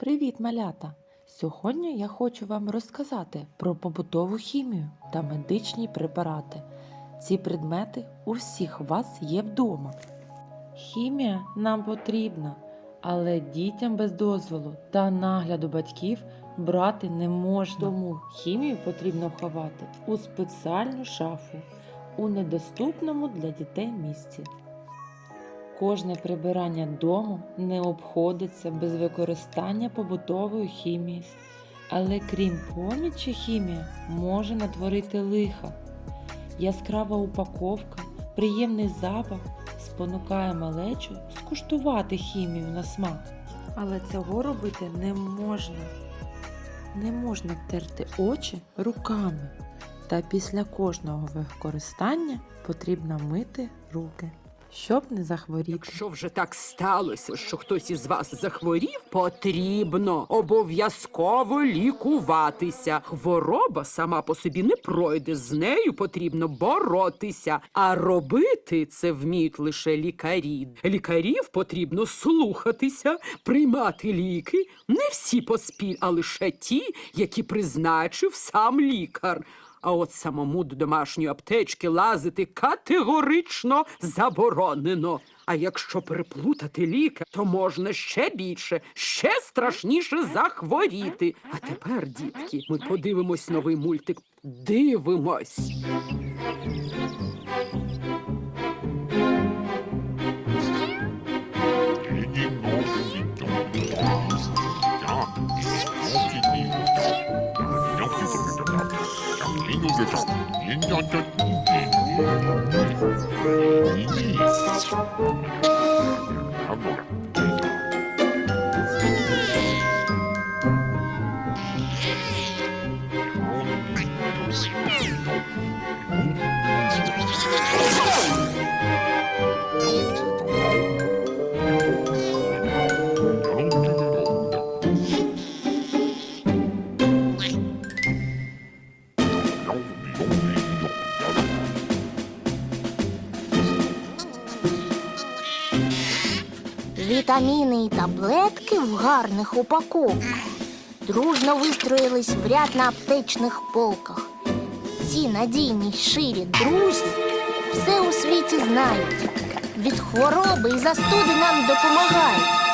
Привіт, малята! Сьогодні я хочу вам розказати про побутову хімію та медичні препарати. Ці предмети у всіх вас є вдома. Хімія нам потрібна, але дітям без дозволу та нагляду батьків брати не можна. Тому хімію потрібно ховати у спеціальну шафу у недоступному для дітей місці. Кожне прибирання дому не обходиться без використання побутової хімії. Але крім помічі хімія може натворити лиха. Яскрава упаковка, приємний запах спонукає малечу скуштувати хімію на смак. Але цього робити не можна. Не можна втерти очі руками. Та після кожного використання потрібно мити руки, щоб не захворіти. Якщо вже так сталося, що хтось із вас захворів, потрібно обов'язково лікуватися. Хвороба сама по собі не пройде. З нею потрібно боротися. А робити це вміють лише лікарі. Лікарів потрібно слухатися, приймати ліки. Не всі поспіль, а лише ті, які призначив сам лікар. А от самому до домашньої аптечки лазити категорично заборонено. А якщо переплутати ліки, то можна ще більше, ще страшніше захворіти. А тепер, дітки, ми подивимось новий мультик. Дивимось. 인형대장 인간적 인기 인기 한번 Вітаміни і таблетки в гарних упаковках дружно вистроїлись в ряд на аптечних полках. Ці надійні ширі друзі все у світі знають. Від хвороби і застуди нам допомагають.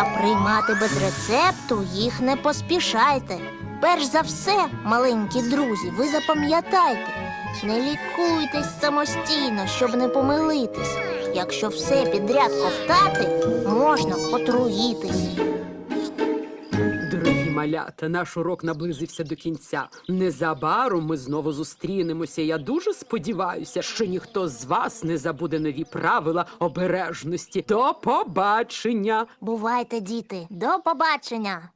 Та приймати без рецепту їх не поспішайте. Перш за все, маленькі друзі, ви запам'ятайте, не лікуйтесь самостійно, щоб не помилитись. Якщо все підряд ковтати, можна отруїтись. Малята, наш урок наблизився до кінця. Незабаром ми знову зустрінемося. Я дуже сподіваюся, що ніхто з вас не забуде нові правила обережності. До побачення! Бувайте, діти, до побачення!